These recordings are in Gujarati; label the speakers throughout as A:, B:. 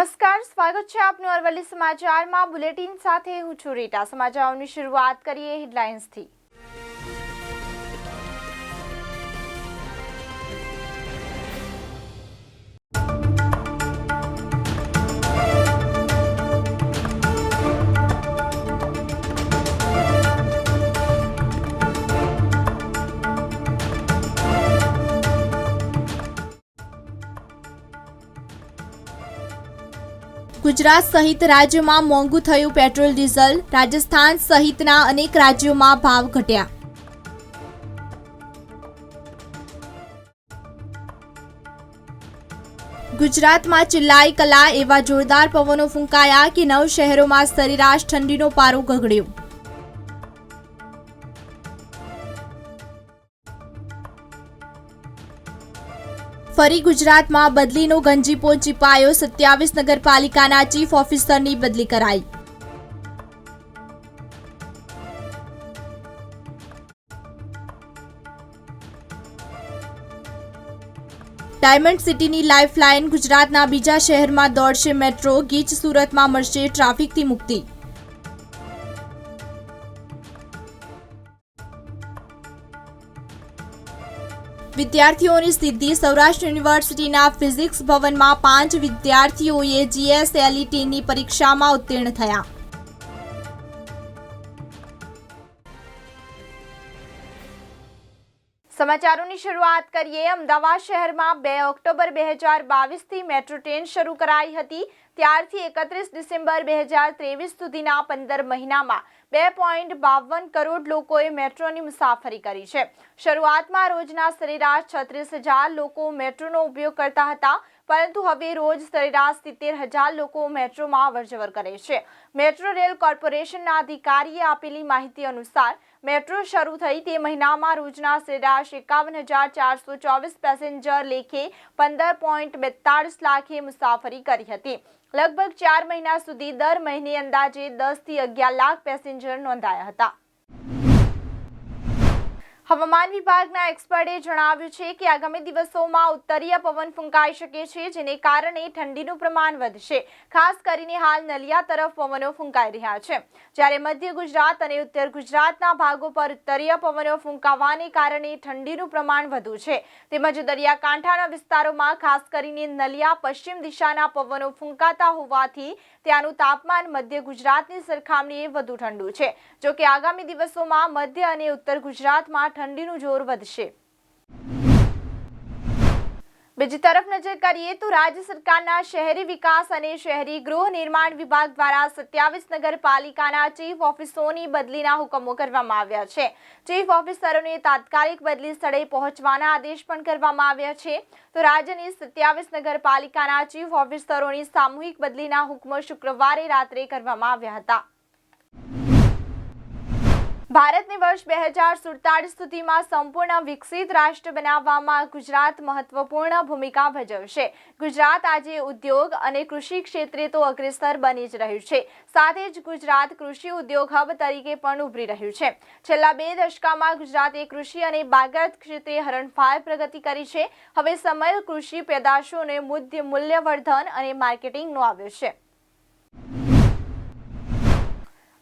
A: નમસ્કાર, સ્વાગત છે આપનું અરવલ્લી સમાચારમાં. બુલેટિન સાથે હું છું રીટા. સમાચારોની શરૂઆત કરીએ હેડલાઇન્સથી.
B: ગુજરાત સહિત રાજ્યમાં મોંઘું થયું પેટ્રોલ, ડીઝલ. રાજસ્થાન સહિતના અનેક રાજ્યોમાં ભાવ ઘટ્યા. ગુજરાતમાં ચિલ્લાઈ કલા એવા જોરદાર પવનો ફૂંકાયા કે નવ શહેરોમાં સરેરાશ ઠંડીનો પારો ગગડ્યો. ફરી ગુજરાતમાં બદલીનો ગંજીપો ચીપાયો સત્યાવીસ નગરપાલિકાના ચીફ ઓફિસરની બદલી કરાઈ. ડાયમંડ સિટીની લાઇફલાઇન ગુજરાતના બીજા શહેરમાં દોડશે મેટ્રો, ગીચ સુરતમાં મળશે ટ્રાફિકથી મુક્તિ. વિદ્યાર્થીઓની સિદ્ધિ સૌરાષ્ટ્ર યુનિવર્સિટીના ફિઝિક્સ ભવનમાં પાંચ વિદ્યાર્થીઓએ જીએસએલઈટીની પરીક્ષામાં ઉત્તીર્ણ થયા.
A: સમાચારોની શરૂઆત કરીએ. અમદાવાદ શહેરમાં બે ઓક્ટોબર બે હજાર બાવીસથી મેટ્રો ટ્રેન શરૂ કરાઈ હતી. ત્યારથી એકત્રીસ ડિસેમ્બર બે હજાર ત્રેવીસ સુધીના પંદર મહિનામાં બે પોઈન્ટ બાવન કરોડ લોકોએ મેટ્રોની મુસાફરી કરી છે. શરૂઆતમાં રોજના સરેરાશ છત્રીસ હજાર લોકો મેટ્રોનો ઉપયોગ કરતા હતા. પરંતુ હવે રોજ સરેરાશ સિત્તેર હજાર લોકો મેટ્રોમાં અવરજવર કરે છે. મેટ્રો રેલ કોર્પોરેશનના અધિકારીએ આપેલી માહિતી અનુસાર, મેટ્રો શરૂ થઈ તે મહિનામાં રોજના સરેરાશ એકાવન હજાર ચારસો ચોવીસ પેસેન્જર લેખે પંદર પોઈન્ટ બેતાળીસ લાખે મુસાફરી કરી હતી. લગભગ ચાર મહિના સુધી દર મહિને અંદાજે દસથી અગિયાર લાખ પેસેન્જર નોંધાયા હતા. હવામાન વિભાગના એક્સપર્ટે જણાવ્યું છે કે આગામી દિવસોમાં ઉત્તરીય પવન ફૂંકાઈ શકે છે, જેને કારણે ઠંડીનું પ્રમાણ વધશે. ખાસ કરીને હાલ નલિયા તરફ પવનો ફૂંકાઈ રહ્યા છે. જ્યારે મધ્ય ગુજરાત અને ઉત્તર ગુજરાતના ભાગો પર ઉત્તરીય પવનો ફૂંકાવાને કારણે ઠંડીનું પ્રમાણ વધુ છે. તેમજ દરિયાકાંઠાના વિસ્તારોમાં ખાસ કરીને નલિયા પશ્ચિમ દિશાના પવનો ફૂંકાતા હોવાથી ત્યાંનું તાપમાન મધ્ય ગુજરાતની સરખામણીએ વધુ ઠંડુ છે. જોકે આગામી દિવસોમાં મધ્ય અને ઉત્તર ગુજરાતમાં ઠંડીનું જોર વધશે. બીજી તરફ નજર કરીએ તો રાજ્ય સરકારના શહેરી વિકાસ અને શહેરી ગૃહ નિર્માણ વિભાગ દ્વારા સત્યાવીસ નગરપાલિકાના ચીફ ઓફિસરોની બદલીના હુકમો કરવામાં આવ્યા છે. ચીફ ઓફિસરોને તાત્કાલિક બદલી સ્થળે પહોંચવાના આદેશ પણ કરવામાં આવ્યા છે. તો રાજ્યની સત્યાવીસ નગરપાલિકાના ચીફ ઓફિસરોની સામૂહિક બદલીના હુકમો શુક્રવારે રાત્રે કરવામાં આવ્યા હતા. ભારતને વર્ષ બે હજાર સુડતાલીસ સુધીમાં સંપૂર્ણ વિકસિત રાષ્ટ્ર બનાવવામાં ગુજરાત મહત્વપૂર્ણ ભૂમિકા ભજવશે. ગુજરાત આજે ઉદ્યોગ અને કૃષિ ક્ષેત્રે તો અગ્રેસર બની જ રહ્યું છે. સાથે જ ગુજરાત કૃષિ ઉદ્યોગ હબ તરીકે પણ ઉભરી રહ્યું છે. છેલ્લા બે દશકામાં ગુજરાતે કૃષિ અને બાગાયત ક્ષેત્રે હરણફાળ પ્રગતિ કરી છે. હવે સમય કૃષિ પેદાશોને મૂલ્યવર્ધન અને માર્કેટિંગનો આવ્યો છે.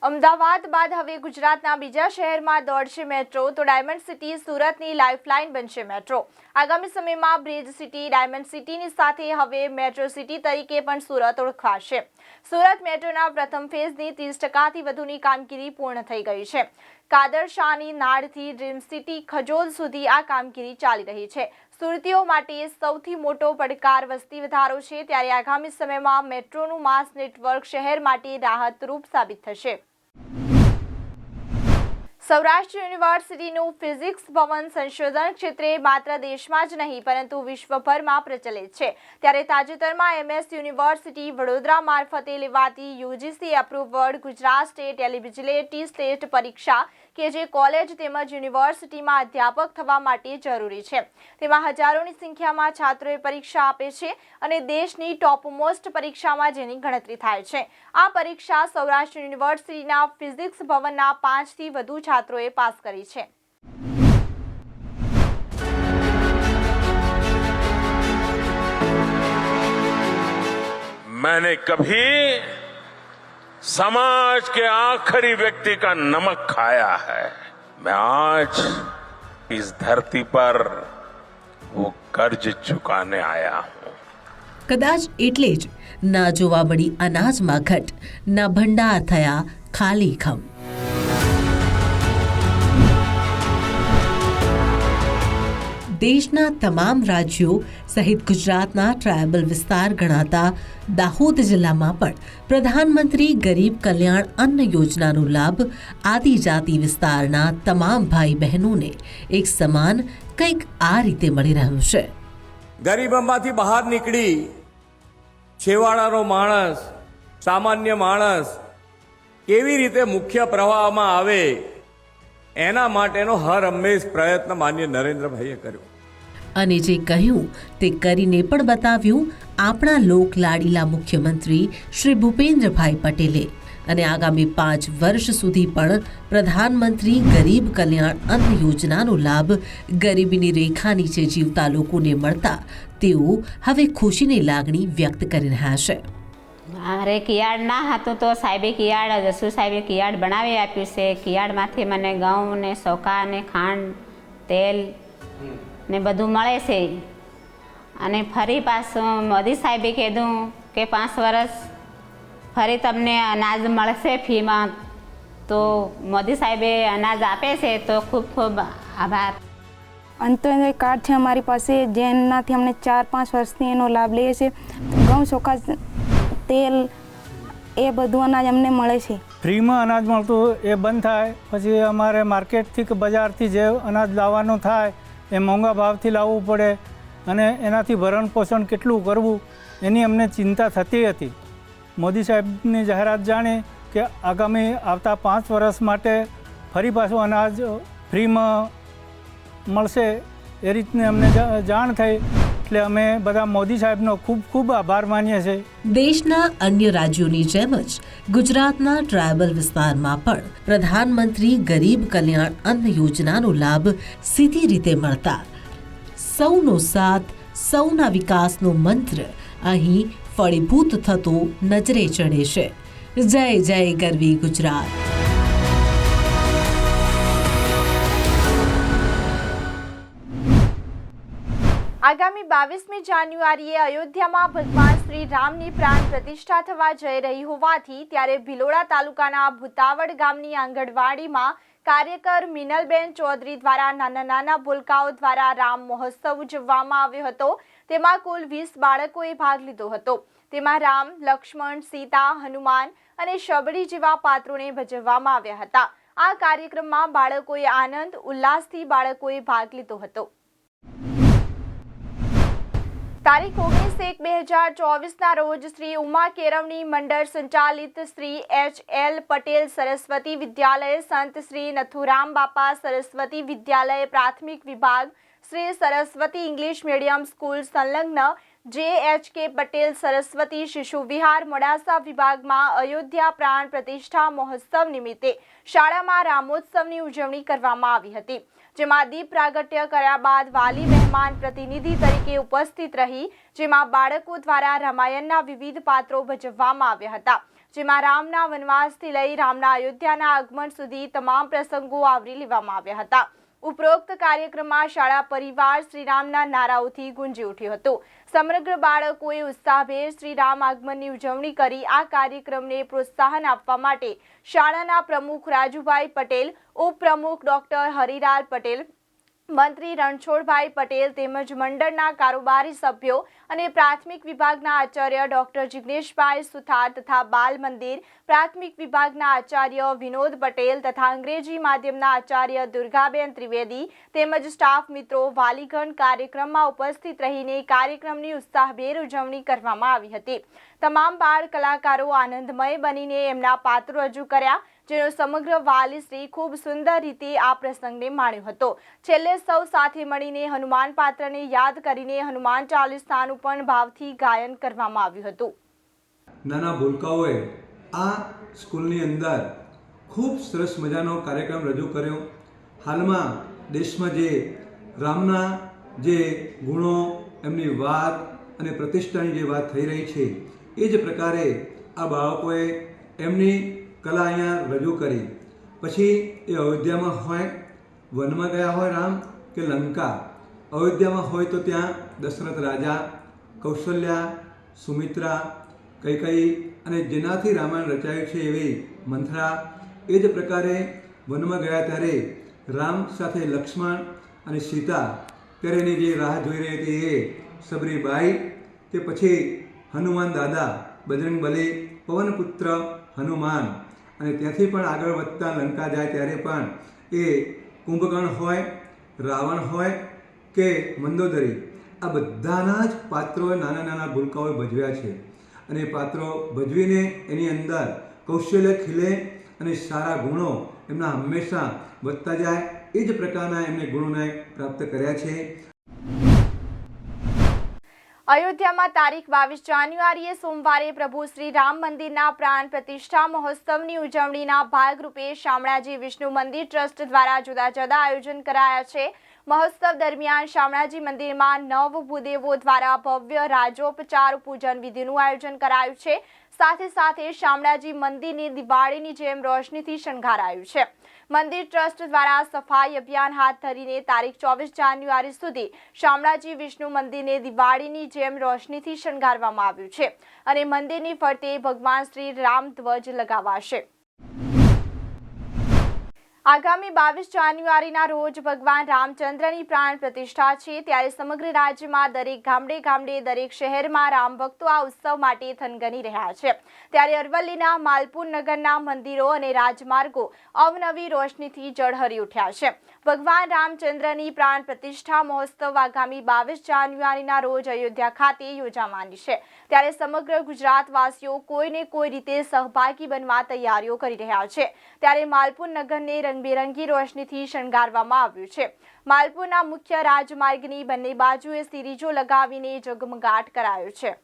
A: અમદાવાદ બાદ હવે ગુજરાતના બીજા શહેરમાં દોડશે મેટ્રો તો ડાયમંડ સિટી સુરતની લાઇફલાઇન બનશે મેટ્રો. આગામી સમયમાં બ્રિજ સિટી, ડાયમંડ સિટીની સાથે હવે મેટ્રો સિટી તરીકે પણ સુરત ઓળખાશે. સુરત મેટ્રોના પ્રથમ ફેઝની ત્રીસ ટકાથી વધુની કામગીરી પૂર્ણ થઈ ગઈ છે. કાદર શાહની નાળથી ડ્રીમ સિટી ખજોલ સુધી આ કામગીરી ચાલી રહી છે. સુરતીઓ માટે સૌથી મોટો પડકાર વસ્તી વધારો છે, ત્યારે આગામી સમયમાં મેટ્રોનું માસ નેટવર્ક શહેર માટે રાહતરૂપ સાબિત થશે. સૌરાષ્ટ્ર યુનિવર્સિટીનું ફિઝિક્સ ભવન સંશોધન ક્ષેત્રે માત્ર દેશમાં જ નહીં, પરંતુ વિશ્વભરમાં પ્રચલિત છે. ત્યારે તાજેતરમાં એમએસ યુનિવર્સિટી વડોદરા મારફતે લેવાતી UGC approved Gujarat state eligibility state પરીક્ષા કે જે કોલેજ તેમજ યુનિવર્સિટીમાં અધ્યાપક થવા માટે જરૂરી છે તેમાં હજારોની સંખ્યામાં છાત્રોએ પરીક્ષા આપે છે અને દેશની ટોપમોસ્ટ પરીક્ષામાં જેની ગણતરી થાય છે આ પરીક્ષા સૌરાષ્ટ્ર યુનિવર્સિટીના ફિઝિક્સ ભવનના પાંચથી વધુ છાત્રોએ પાસ કરી છે
C: मैंने कभी समाज के आखिरी व्यक्ति का नमक खाया है मैं आज इस धरती पर वो कर्ज चुकाने आया हूं
D: કદાચ એટલે જ ના જોવા મળી અનાજમાં ઘટ ના ભંડાર થયા ખાલી ખમ દેશના તમામ રાજ્યો સહિત ગુજરાતના ટ્રાયબલ વિસ્તાર ગણાતા દાહોદ જિલ્લામાં પણ પ્રધાનમંત્રી ગરીબ કલ્યાણ અન્ન યોજનાનો લાભ આદિજાતિ વિસ્તારના તમામ ભાઈ બહેનોને એક સમાન કંઈક આ રીતે મળી રહ્યું છે.
E: ગરીબમાંથી બહાર નીકળી છેવાડાનો માણસ, સામાન્ય માણસ કેવી રીતે મુખ્ય પ્રવાહમાં આવે એના માટેનો હર હંમેશ પ્રયત્ન માન્ય નરેન્દ્રભાઈએ કર્યો.
D: અને જે કહ્યું તે કરીને પણ બતાવ્યું આપણા લોક લાડીલા મુખ્યમંત્રી શ્રી ભૂપેન્દ્રભાઈ પટેલે. અને આગામી પાંચ વર્ષ સુધી પણ પ્રધાનમંત્રી ગરીબ કલ્યાણ અન્ન યોજનાનો લાભ ગરીબીની રેખા નીચે જીવતા લોકોને મળતા તેઓ હવે ખુશીની લાગણી વ્યક્ત કરી રહ્યા છે.
F: મારે કિયાળ ના હતું તો સાહેબે કિયાળ જસુ સાહેબે કિયાળ બનાવી આપ્યું છે. કિયાળમાંથી મને ઘઉં ને સોકા ને ખાંડ, તેલ ને બધું મળે છે. અને ફરી પાછું મોદી સાહેબે કીધું કે પાંચ વર્ષ ફરી તમને અનાજ મળશે ફીમાં. તો મોદી સાહેબે અનાજ આપે છે તો ખૂબ ખૂબ આભાર.
G: અંત્યોદય કાર્ડ છે અમારી પાસે જેનાથી અમને ચાર પાંચ વર્ષથી એનો લાભ લઈએ છીએ ઘઉં ચોખા તેલ એ બધું અનાજ અમને મળે છે.
H: ફ્રીમાં અનાજ મળતું એ બંધ થાય. પછી અમારે માર્કેટથી કે બજારથી જે અનાજ લાવવાનું થાય, એ મોંઘા ભાવથી લાવવું પડે અને એનાથી ભરણ પોષણ કેટલું કરવું, એની અમને ચિંતા થતી હતી. મોદી સાહેબની જાહેરાત જાણી કે આગામી આવતા પાંચ વર્ષ માટે ફરી પાછું અનાજ ફ્રીમાં મળશે એ રીતની અમને જાણ થઈ. એટલે અમે બધા મોદી સાહેબનો ખૂબ ખૂબ આભાર માનીએ છીએ.
D: દેશના અન્ય રાજ્યોની જેમ જ ગુજરાતના ટ્રાયબલ વિસ્તારમાં પણ પ્રધાનમંત્રી ગરીબ કલ્યાણ અન્ન યોજનાનો લાભ સીધી રીતે મળતા સૌનો સાથ, સૌના વિકાસનો મંત્ર અહીં ફળીભૂત થતો નજરે ચડે છે. જય જય ગરવી ગુજરાત.
A: આગામી બાવીસમી જાન્યુઆરીએ અયોધ્યામાં ભગવાન શ્રી રામની પ્રાણ પ્રતિષ્ઠા થવા જઈ રહી હોવાથી ત્યારે ભિલોડા તાલુકાના ભૂતાવડ ગામની આંગણવાડીમાં કાર્યકર મિનલબેન ચૌધરી દ્વારા નાના નાના ભૂલકાઓ દ્વારા રામ મહોત્સવ ઉજવવામાં આવ્યો હતો. તેમાં કુલ વીસ બાળકોએ ભાગ લીધો હતો. તેમાં રામ, લક્ષ્મણ, સીતા, હનુમાન અને શબરી જેવા પાત્રોને ભજવવામાં આવ્યા હતા. આ કાર્યક્રમમાં બાળકોએ આનંદ, ઉલ્લાસથી બાળકોએ ભાગ લીધો હતો. તારીખ ઓગણીસ એક બે હજાર ચોવીસના રોજ શ્રી ઉમા કેરવણી મંડળ સંચાલિત શ્રી એચ એલ પટેલ સરસ્વતી વિદ્યાલય સંત શ્રી નથુરામ બાપા સરસ્વતી વિદ્યાલય પ્રાથમિક વિભાગ Shri Saraswati English medium school સંલગ્ન જે એચ કે પટેલ સરસ્વતી શિશુ વિહાર મોડાસા વિભાગમાં અયોધ્યા પ્રાણ પ્રતિષ્ઠા મહોત્સવ નિમિત્તે શાળામાં રામોત્સવની ઉજવણી કરવામાં આવી હતી. જેમાં દીપ પ્રાગટ્ય કર્યા બાદ વાલી મહેમાન પ્રતિનિધિ તરીકે ઉપસ્થિત રહી, જેમાં બાળકો દ્વારા રામાયણના વિવિધ પાત્રો ભજવવામાં આવ્યા હતા. જેમાં રામના વનવાસથી લઈ રામના અયોધ્યાના આગમન સુધી તમામ પ્રસંગો આવરી લેવામાં આવ્યા હતા. ઉપરોક્ત કાર્યક્રમમાં શાળા પરિવાર શ્રીરામના નારાઓથી ગુંજી ઉઠ્યો હતો. સમગ્ર બાળકોએ ઉત્સાહભેર શ્રીરામ આગમનની ઉજવણી કરી આ કાર્યક્રમને પ્રોત્સાહન આપવા માટે શાળાના પ્રમુખ રાજુભાઈ પટેલ, ઉપપ્રમુખ ડોક્ટર હરિલાલ પટેલ મંત્રી રણછોડભાઈ પટેલ તેમજ મંડળના કારોબારી સભ્યો અને પ્રાથમિક વિભાગના આચાર્ય ડોક્ટર જિગ્નેશભાઈ સુથાર તથા બાલ મંદિર પ્રાથમિક વિભાગના આચાર્ય વિનોદ પટેલ તથા અંગ્રેજી માધ્યમના આચાર્ય દુર્ગાબેન ત્રિવેદી તેમજ સ્ટાફ મિત્રો વાલીગણ કાર્યક્રમમાં ઉપસ્થિત રહીને કાર્યક્રમની ઉત્સાહભેર ઉજવણી કરવામાં આવી હતી. તમામ બાળ કલાકારો આનંદમય બનીને એમના પાત્રો રજૂ કર્યા. જેનો સમગ્ર વાલીશ્રી ખૂબ સુંદર રીતે આ પ્રસંગને માણ્યો હતો. છેલ્લે સૌ સાથે મળીને હનુમાન પાત્રને યાદ કરીને હનુમાન ચાલીસાનું પણ ભાવથી ગાયન કરવામાં આવ્યું હતું.
I: નાના ભૂલકાઓએ આ સ્કૂલની અંદર ખૂબ સરસ મજાનો કાર્યક્રમ રજૂ કર્યો. હાલમાં દેશમાં જે રામના જે ગુણો, એમની વાત અને પ્રતિષ્ઠાની જે વાત થઈ રહી છે, એ જ પ્રકારે આ બાળકોએ એમની કલા અહીંયા રજૂ કરી. પછી એ અયોધ્યામાં હોય, વનમાં ગયા હોય રામ કે લંકા? અયોધ્યામાં હોય તો ત્યાં દશરથ રાજા, કૌશલ્યા, સુમિત્રા કૈકઈ અને જેનાથી રામાયણ રચાયું છે એવી મંથરા, એ જ પ્રકારે વનમાં ગયા ત્યારે રામ સાથે લક્ષ્મણ અને સીતા ત્યારે એની જે રાહ જોઈ રહી હતી એ સબરીબાઈ તે પછી હનુમાન દાદા બજરંગ બલી પવનપુત્ર હનુમાન અને ત્યાંથી પણ આગળ વધતા લંકા જાય ત્યારે પણ એ કુંભકર્ણ હોય, રાવણ હોય કે મંદોદરી, આ બધાના જ પાત્રોએ નાના નાના ભૂલકાઓએ ભજવ્યા છે. અને પાત્રો ભજવીને એની અંદર કૌશલ્ય, ખીલે અને સારા ગુણો એમના હંમેશા વધતા જાય, એ જ પ્રકારના એમને ગુણોને પ્રાપ્ત કર્યા છે.
A: અયોધ્યામાં તારીખ બાવીસ જાન્યુઆરીએ સોમવારે પ્રભુ શ્રી રામ મંદિરના પ્રાણ પ્રતિષ્ઠા મહોત્સવની ઉજવણીના ભાગરૂપે શામળાજી વિષ્ણુ મંદિર ટ્રસ્ટ દ્વારા જુદા જુદા આયોજન કરાયા છે. મહોત્સવ દરમિયાન શામળાજી મંદિરમાં નવ ભૂદેવો દ્વારા ભવ્ય રાજોપચાર પૂજન વિધિનું આયોજન કરાયું છે. સાથે સાથે શામળાજી મંદિરની દિવાળીની જેમ રોશનીથી શણગારાયું છે. મંદિર ટ્રસ્ટ દ્વારા સફાઈ અભિયાન હાથ ધરીને તારીખ ચોવીસ જાન્યુઆરી સુધી શામળાજી વિષ્ણુ મંદિરને દિવાળીની જેમ રોશનીથી શણગારવામાં આવ્યું છે અને મંદિરની ફરતે ભગવાન શ્રી રામ ધ્વજ લગાવાશે. આગામી બાવીસ જાન્યુઆરીના રોજ ભગવાન રામચંદ્રની પ્રાણ પ્રતિષ્ઠા છે, ત્યારે સમગ્ર રાજ્યમાં દરેક ગામડે ગામડે, દરેક શહેરમાં રામ ભક્તો આ ઉત્સવ માટે થનગની રહ્યા છે. ત્યારે અરવલ્લીના માલપુર નગરના મંદિરો અને રાજમાર્ગો અવનવી રોશનીથી જળહરી ઉઠ્યા છે. ભગવાન રામચંદ્રની પ્રાણ પ્રતિષ્ઠા મહોત્સવ આગામી બાવીસ જાન્યુઆરીના રોજ અયોધ્યા ખાતે યોજાવાની છે. ત્યારે સમગ્ર ગુજરાતવાસીઓ કોઈને કોઈ રીતે સહભાગી બનવા તૈયારીઓ કરી રહ્યા છે. ત્યારે માલપુર નગરને રંગબેરંગી રોશનીથી શણગારવામાં આવ્યું છે. માલપુરના મુખ્ય રાજમાર્ગની બંને બાજુએ સિરીજો લગાવીને જગમગાટ કરાયો છે.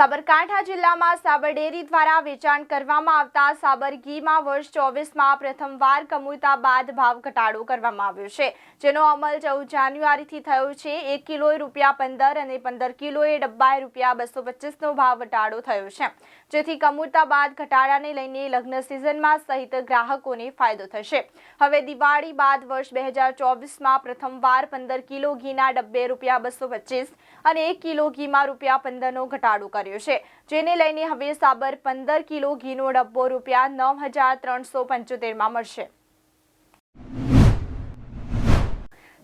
A: સાબરકાંઠા જિલ્લામાં સાબર ડેરી દ્વારા વેચાણ કરવામાં આવતા સાબર ઘીમાં વર્ષ ચોવીસમાં પ્રથમવાર કમુતા બાદ ભાવ ઘટાડો કરવામાં આવ્યો છે, જેનો અમલ ચૌદ જાન્યુઆરીથી થયો છે. એક કિલોએ રૂપિયા પંદર અને પંદર કિલોએ ડબ્બાએ રૂપિયા બસો પચીસનો ભાવ ઘટાડો થયો છે. જેથી કમુતા બાદ ઘટાડાને લઈને લગ્ન સિઝનમાં સહિત ગ્રાહકોને ફાયદો થશે. હવે દિવાળી બાદ વર્ષ બે હજાર ચોવીસમાં પ્રથમવાર પંદર કિલો ઘીના ડબ્બે રૂપિયા બસો પચીસ અને એક કિલો ઘીમાં રૂપિયા પંદરનો ઘટાડો કર્યો છે. જેને લઈને હવે સાબર પંદર કિલો ઘીનો ડબ્બો રૂપિયા નવ હજાર ત્રણસો પંચોતેરમાં મળશે.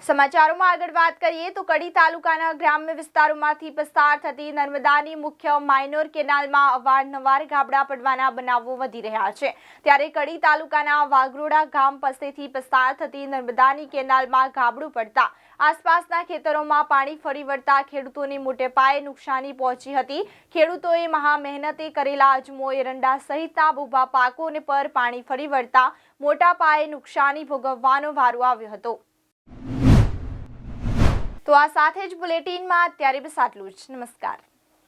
A: સમાચારોમાં આગળ વાત કરીએ તો કડી તાલુકાના ગ્રામ્ય વિસ્તારોમાંથી પસાર થતી નર્મદાની મુખ્ય માઇનોર કેનાલમાં અવારનવાર ગાબડા પડવાના બનાવો વધી રહ્યા છે. ત્યારે કડી તાલુકાના વાઘરોડા ગામ પાસેથી પસાર થતી નર્મદાની કેનાલમાં ગાબડું પડતા આસપાસના ખેતરોમાં પાણી ફરી વળતા ખેડૂતોને મોટે પાયે નુકસાની પહોંચી હતી. ખેડૂતોએ મહા મહેનતે કરેલા અજમો, એરંડા સહિતના ઊભા પાકોને પર પાણી ફરી વળતા મોટા પાયે નુકસાની ભોગવવાનો વારો આવ્યો હતો. તો આ સાથે જ બુલેટિનમાં અત્યારે બસ આટલું જ નમસ્કાર.